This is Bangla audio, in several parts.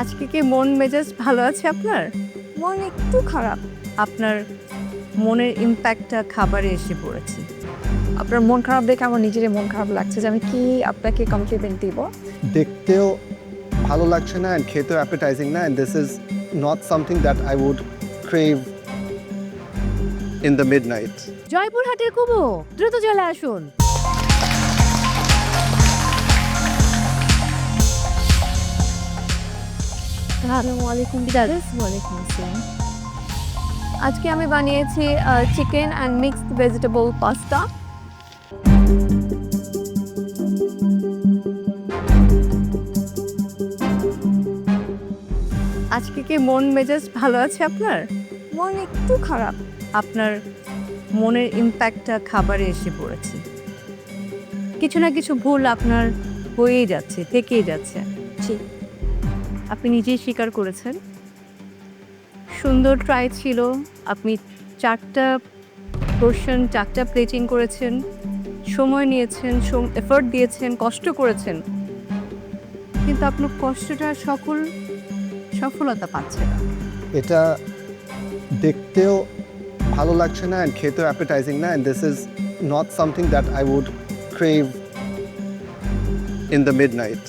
আজকে কি মন মেজাজ ভালো আছে আপনার? মন একটু খারাপ। আপনার মনের ইম্প্যাক্টটা খাবারে এসে পড়েছে। আপনার মন খারাপ দেখে আমার নিজেরই মন খারাপ লাগছে যে আমি কি আপনাকে কমপ্লিমেন্ট দিব? দেখতেও ভালো লাগছে না অ্যান্ড খেতেও অ্যাপেটাইজিং না and this is not something that I would crave in the midnight জয়পুরহাটের কুবো দ্রুত চলে আসুন। আসসালামু আলাইকুম বিদাস ওয়ালাইকুম আসসালাম। আজকে আমি বানিয়েছি chicken and mixed vegetable pasta আজকে কি মন মেজাজ ভালো আছে আপনার? মন একটু খারাপ। আপনার মনের ইম্প্যাক্টটা খাবারে এসে পড়েছে। কিছু না কিছু ভুল আপনার হয়েই যাচ্ছে থেকেই যাচ্ছে। জি। আপনি নিজেই স্বীকার করেছেন। সুন্দর ট্রাই ছিল, আপনি চারটা পোর্শন চারটা প্লেটিং করেছেন, সময় নিয়েছেন এফোর্ট দিয়েছেন, কষ্ট করেছেন। কিন্তু আপনার কষ্টটা সকল সফলতা পাচ্ছে না। এটা দেখতেও ভালো লাগছে না অ্যান্ড খেতেও অ্যাপেটাইজিং না and this is not something that I would crave in the midnight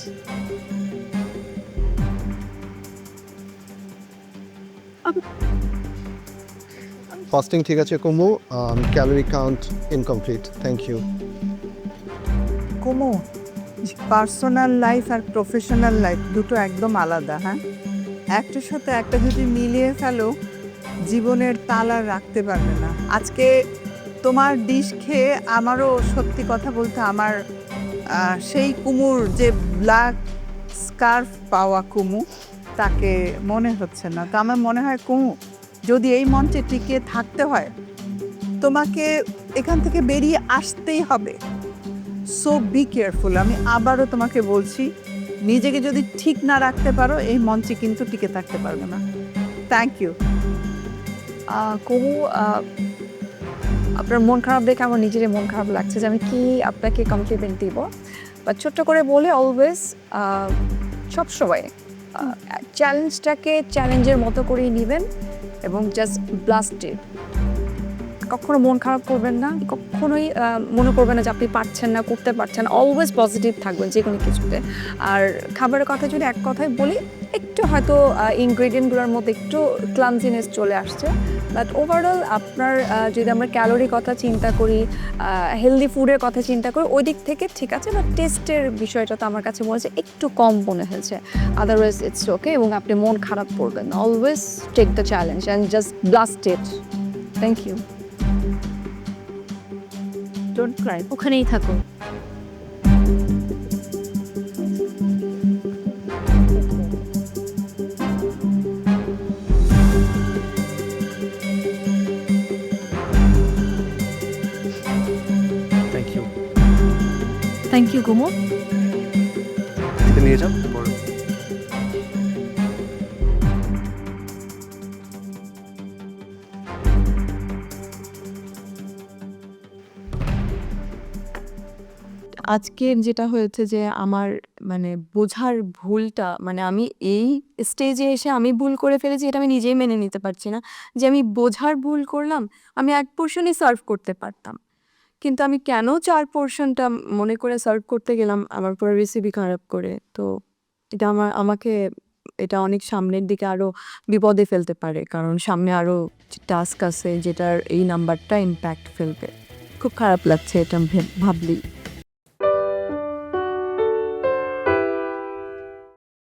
fasting ঠিক আছে, Kumu. Calorie count incomplete thank you Kumu personal life R professional life দুটো একদম আলাদা হ্যাঁ? একটার সাথে একটা যদি মিলিয়ে ফেলো, জীবনের তালা রাখতে পারবে না। আজকে তোমার ডিশ খেয়ে আমারও সত্যি কথা বলতে আমার সেই কুমুর যে ব্ল্যাক স্কার্ফ পাওয়া কুমু তাকে মনে হচ্ছে না। তো আমার মনে হয়, কুমু, যদি এই মঞ্চে টিকে থাকতে হয়, তোমাকে এখান থেকে বেরিয়ে আসতেই হবে। সো বি কেয়ারফুল আমি আবারও তোমাকে বলছি, নিজেকে যদি ঠিক না রাখতে পারো, এই মঞ্চে কিন্তু টিকে থাকতে পারবে না। থ্যাংক ইউ কবু আপনার মন খারাপ দেখে আমার নিজেরই মন খারাপ লাগছে যে আমি কি আপনাকে কমপ্লিমেন্ট দিব? বা ছোট্ট করে বলে অলওয়েজ সব সময় চ্যালেঞ্জটাকে চ্যালেঞ্জের মতো করেই নেবেন এবং জাস্ট ব্লাস্টেড কখনো মন খারাপ করবেন না, কখনোই মনে করবেন না যে আপনি পারছেন না, করতে পারছেন অলওয়েজ পজিটিভ থাকবেন যে কোনো কিছুতে। আর খাবারের কথা যদি এক কথায় বলি একটু হয়তো ইনগ্রেডিয়েন্টগুলোর মধ্যে একটু ক্লামজিনেস চলে আসছে। বাট ওভারঅল আপনার যদি আমরা ক্যালোরি কথা চিন্তা করি হেলদি ফুডের কথা চিন্তা করি ওই দিক থেকে ঠিক আছে বাট টেস্টের বিষয়টা তো আমার কাছে মনে হচ্ছে একটু কম মনে হয়েছে। আদারওয়াইজ ইটস ওকে এবং আপনি মন খারাপ করবেন always take the challenge and just blast it thank you don't cry ওখানেই থাকো ইউ কুমু নিয়ে যাও আজকের যেটা হয়েছে যে আমার মানে বোঝার ভুলটা মানে আমি এই স্টেজে এসে আমি ভুল করে ফেলেছি এটা আমি নিজেই মেনে নিতে পারছি না। যে আমি বোঝার ভুল করলাম আমি এক পোর্শনই সার্ভ করতে পারতাম। কিন্তু আমি কেন চার পোর্শনটা মনে করে সার্ভ করতে গেলাম, আমার পরে রেসিপি খারাপ করে। তো এটা আমার, আমাকে এটা অনেক সামনের দিকে আরও বিপদে ফেলতে পারে, কারণ সামনে আরও টাস্ক আছে, যেটার এই নাম্বারটা ইম্প্যাক্ট ফেলবে। খুব খারাপ লাগছে এটা ভে- ভাবলেই।